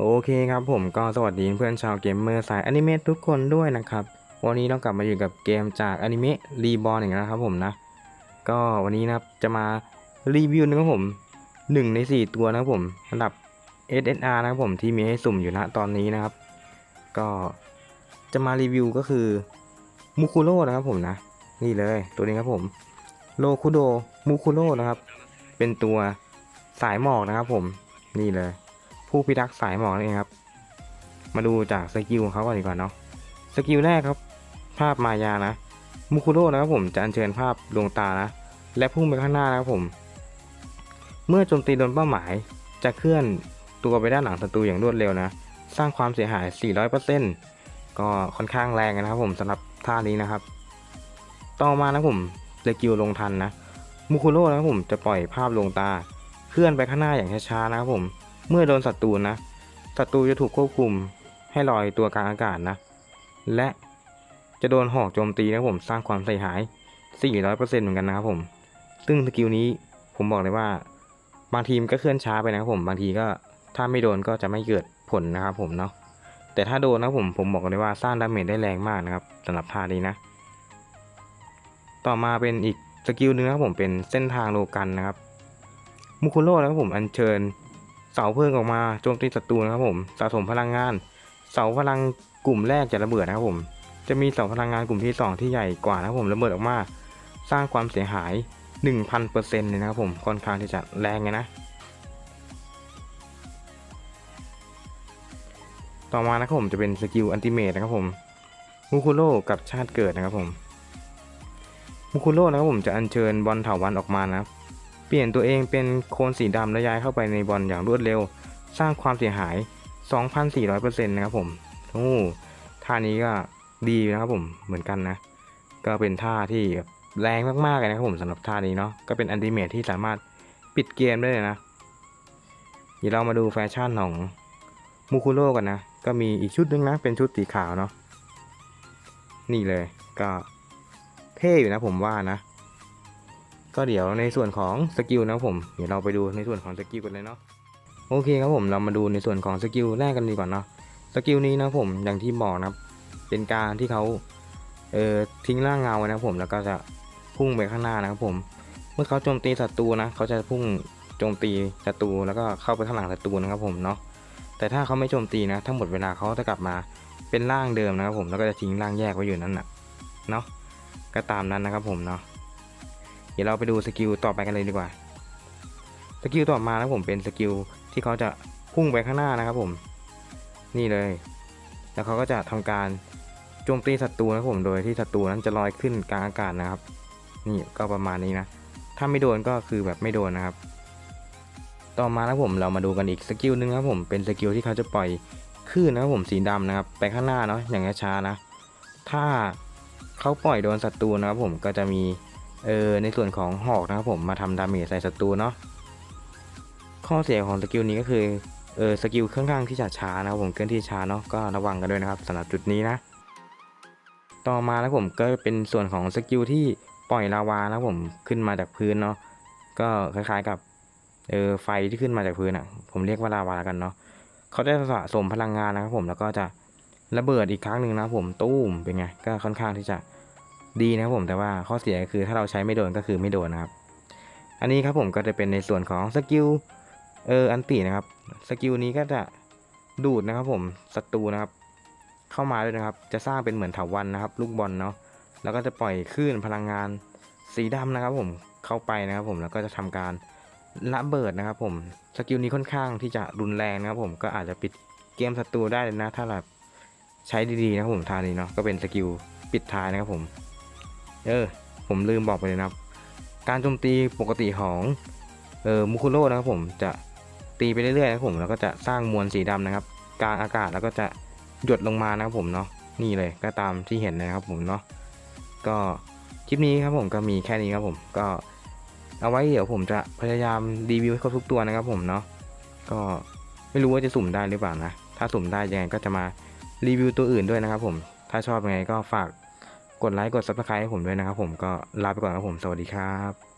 โอเคครับผมก็สวัสดีเพื่อนชาวเกมเมอร์สายอนิเมะทุกคนด้วยนะครับ วันนี้เรากลับมาอยู่กับเกมจากอนิเมะรีบอลอีกแล้วนะครับผมนะ ก็วันนี้นะครับจะมารีวิวนะครับผมหนึ่งใน 4 ตัวนะครับผมระดับ SSR นะครับผมที่มีให้สุ่มอยู่ณตอนนี้นะครับ ก็จะมารีวิวก็คือมูคุโร่นะครับผมนะ นี่เลยตัวนี้ครับผมโลคุโดมูคุโร่นะครับ เป็นตัวสายหมอกนะครับผมนี่เลย ผู้พิทักษ์สายหมอกนั่นเองครับ มาดูจากสกิลของเขาก่อนดีกว่าเนาะสกิลแรกครับ ภาพมายานะมุคุโร่นะครับผมจะอัญเชิญภาพดวงตานะและพุ่งไปข้างหน้านะครับผม เมื่อโจมตีโดนเป้าหมายจะเคลื่อนตัวไปด้านหลังศัตรูอย่างรวดเร็วนะ สร้างความเสียหาย 400%ก็ค่อนข้างแรงนะครับผมสำหรับท่านี้นะครับ ต่อมานะผมสกิลลงทันนะมุคุโร่นะครับผมจะปล่อยภาพลวงตา เคลื่อนไปข้างหน้าอย่างช้าๆนะครับผม เมื่อโดนศัตรูนะศัตรูจะถูกควบคุมให้ลอยตัวกลางอากาศนะ และจะโดนหอกโจมตีนะผมสร้างความเสียหาย 400%เหมือนกันนะครับผม ซึ่งสกิลนี้ผมบอกเลยว่า บางทีมก็เคลื่อนช้าไปนะครับผม บางทีก็ถ้าไม่โดนก็จะไม่เกิดผลนะครับผมเนาะ แต่ถ้าโดนนะผมผมบอกเลยว่าสร้างดาเมจได้แรงมากนะครับสำหรับท่านี้นะ ต่อมาเป็นอีกสกิลนึงนะครับผมเป็นเส้นทางโลกันนะครับ มุคุโร่นะครับผมอัญเชิญ เสาเพลิงออกมาโจมตีศัตรูนะครับผมสะสมพลังงาน เสาพลังกลุ่มแรกจะระเบิดนะครับผม จะมีเสาพลังงานกลุ่มที่ 2 ที่ใหญ่กว่านะครับผมระเบิดออกมา สร้างความเสียหาย 1,000%เลยนะครับผมค่อนข้างที่จะแรงไงนะ ต่อมานะครับผมจะเป็นสกิลอันติเมตนะครับผมมุคุโร่กับชาติเกิดนะครับผมมุคุโร่นะครับผมจะอัญเชิญบอลเถาวันออกมานะครับ เปลี่ยนตัวเองเป็นโคนสีดำและย้ายเข้าไปในบอลอย่างรวดเร็ว สร้างความเสียหาย 2,400%นะครับผมโอ้ท่านี้ก็ดีนะครับผมเหมือนกันนะ ก็เป็นท่าที่แรงมากๆเลยนะครับผมสำหรับท่านี้เนาะก็เป็นอันติเมทที่สามารถปิดเกมได้เลยนะเดี๋ยวเรามาดูแฟชั่นของมูคุโร่กันนะ ก็มีอีกชุดนึงนะ เป็นชุดสีขาวเนาะนี่เลยก็เท่อยู่นะผมว่านะ ก็เดี๋ยวในส่วนของสกิลนะผมเดี๋ยวเราไปดูในส่วนของสกิลกันเลยเนาะโอเคครับผมเรามาดูในส่วนของสกิลแรกกันดีกว่าเนาะสกิลนี้นะผมอย่างที่บอกนะครับเป็นการที่เขาเอ่อทิ้งร่างเงาไว้นะผมแล้วก็จะพุ่งไปข้างหน้านะครับผม เมื่อเขาโจมตีศัตรูนะเขาจะพุ่งโจมตีศัตรูแล้วก็เข้าไปข้างหลังศัตรูนะครับผมเนาะแต่ถ้าเขาไม่โจมตีนะทั้งหมดเวลาเขาจะกลับมาเป็นร่างเดิมนะครับผมแล้วก็จะทิ้งร่างแยกไว้อยู่นั่นน่ะเนาะก็ตามนั้นนะครับผมเนาะ เดี๋ยวเราไปดูสกิลต่อไปกันเลยดีกว่า สกิลต่อมานะผมเป็นสกิลที่เขาจะพุ่งไปข้างหน้านะครับผม นี่เลย แล้วเขาก็จะทำการโจมตีศัตรูนะผมโดยที่ศัตรูนั้นจะลอยขึ้นกลางอากาศนะครับ นี่ก็ประมาณนี้นะ ถ้าไม่โดนก็คือแบบไม่โดนนะครับ ต่อมานะผมเรามาดูกันอีกสกิลหนึ่งครับผมเป็นสกิลที่เขาจะปล่อยคลื่นนะครับผมสีดำนะครับไปข้างหน้าเนาะอย่างช้าๆนะ ถ้าเขาปล่อยโดนศัตรูนะครับผมก็จะมี เออในส่วนของหอกนะครับผมมาทำดาเมจใส่ศัตรูเนาะข้อเสียของสกิลนี้ก็คือเออสกิลค่อนข้างที่จะช้านะครับผมเคลื่อนที่ช้าเนาะก็ระวังกันด้วยนะครับสำหรับจุดนี้นะ ต่อมานะครับผมก็เป็นส่วนของสกิลที่ปล่อยลาวานะครับผมขึ้นมาจากพื้นเนาะก็คล้ายๆกับเออไฟที่ขึ้นมาจากพื้นอะ ผมเรียกว่าลาวาแล้วกันเนาะเขาได้สะสมพลังงานนะครับผมแล้วก็จะระเบิดอีกครั้งหนึ่งนะผมตู้มเป็นไงก็ค่อนข้างที่จะ ดีนะครับผมแต่ว่าข้อเสียคือถ้าเราใช้ไม่โดนก็คือไม่โดนนะครับ อันนี้ครับผมก็จะเป็นในส่วนของสกิลเอออันตีนะครับสกิลนี้ก็จะดูดนะครับผมศัตรูนะครับ เข้ามาด้วยนะครับ จะสร้างเป็นเหมือนถาวันนะครับ ลูกบอลเนาะแล้วก็จะปล่อยคลื่นพลังงานสีดำนะครับ ผมเข้าไปนะครับ ผมแล้วก็จะทำการระเบิดนะครับ ผมสกิลนี้ค่อนข้างที่จะรุนแรงนะครับ ผมก็อาจจะปิดเกมศัตรูได้เลยนะ ถ้าแบบใช้ดีๆนะครับผมทานี้เนาะก็เป็นสกิลปิดท้ายนะครับผม เออ ผมลืมบอกไปเลยนะครับ การโจมตีปกติของเออมูคุโร่นะครับผมจะตีไปเรื่อยๆนะครับผมแล้วก็จะสร้างมวลสีดำนะครับ กลางอากาศแล้วก็จะหยดลงมานะครับผมเนาะนี่เลยก็ตามที่เห็นนะครับผมเนาะก็คลิปนี้ครับผมก็มีแค่นี้ครับผมก็เอาไว้เดี๋ยวผมจะพยายามรีวิวให้ครบทุกตัวนะครับผมเนาะก็ไม่รู้ว่าจะสุ่มได้หรือเปล่านะ ถ้าสุ่มได้ยังไงก็จะมารีวิวตัวอื่นด้วยนะครับผม ถ้าชอบยังไงก็ฝาก กดไลค์กด subscribe ให้ผมด้วยนะครับผมก็ลาไปก่อนครับผมสวัสดีครับ